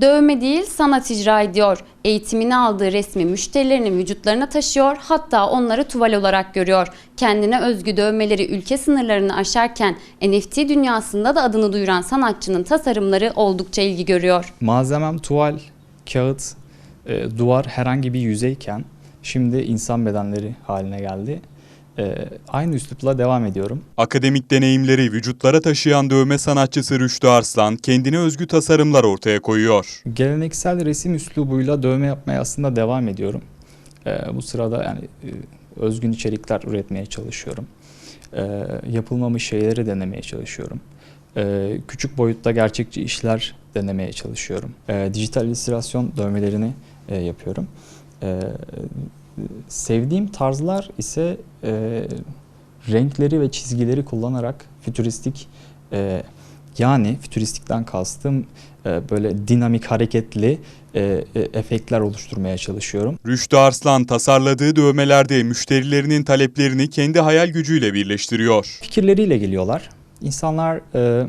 Dövme değil sanat icra ediyor. Eğitimini aldığı resmi müşterilerinin vücutlarına taşıyor hatta onları tuval olarak görüyor. Kendine özgü dövmeleri ülke sınırlarını aşarken NFT dünyasında da adını duyuran sanatçının tasarımları oldukça ilgi görüyor. Malzemem tuval, kağıt, e, duvar herhangi bir yüzeyken şimdi insan bedenleri haline geldi. E, aynı üslupla devam ediyorum. Akademik deneyimleri vücutlara taşıyan dövme sanatçısı Rüştü Arslan kendine özgü tasarımlar ortaya koyuyor. Geleneksel resim üslubuyla dövme yapmaya aslında devam ediyorum. E, bu sırada yani e, özgün içerikler üretmeye çalışıyorum. E, yapılmamış şeyleri denemeye çalışıyorum. E, küçük boyutta gerçekçi işler denemeye çalışıyorum. E, dijital illüstrasyon dövmelerini e, yapıyorum. E, sevdiğim tarzlar ise e, renkleri ve çizgileri kullanarak fütüristik e, yani fütüristikten kastım e, böyle dinamik hareketli e, e, efektler oluşturmaya çalışıyorum. Rüştü Arslan tasarladığı dövmelerde müşterilerinin taleplerini kendi hayal gücüyle birleştiriyor. Fikirleriyle geliyorlar. İnsanlar e,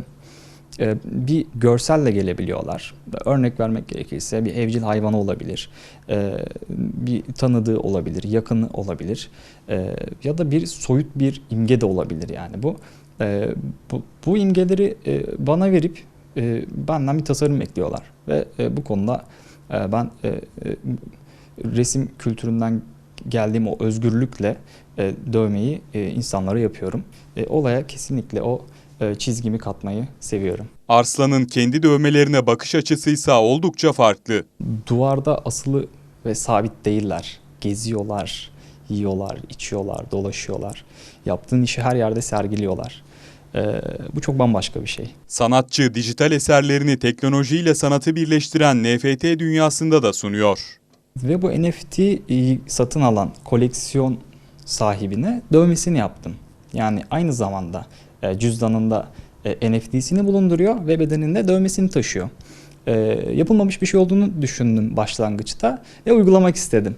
bir görselle gelebiliyorlar. Örnek vermek gerekirse bir evcil hayvanı olabilir, e, bir tanıdığı olabilir, yakını olabilir e, ya da bir soyut bir imge de olabilir yani bu. E, bu, imgeleri e, bana verip e, benden bir tasarım bekliyorlar ve e, bu konuda e, ben e, e, resim kültüründen geldiğim o özgürlükle e, dövmeyi e, insanlara yapıyorum. E, olaya kesinlikle o e, çizgimi katmayı seviyorum. Arslan'ın kendi dövmelerine bakış açısı ise oldukça farklı. Duvarda asılı ve sabit değiller. Geziyorlar, yiyorlar, içiyorlar, dolaşıyorlar. Yaptığın işi her yerde sergiliyorlar. E, bu çok bambaşka bir şey. Sanatçı dijital eserlerini teknolojiyle sanatı birleştiren NFT dünyasında da sunuyor. Ve bu NFT'yi satın alan koleksiyon sahibine dövmesini yaptım. Yani aynı zamanda e, cüzdanında e, NFT'sini bulunduruyor ve bedeninde dövmesini taşıyor. E, yapılmamış bir şey olduğunu düşündüm başlangıçta ve uygulamak istedim.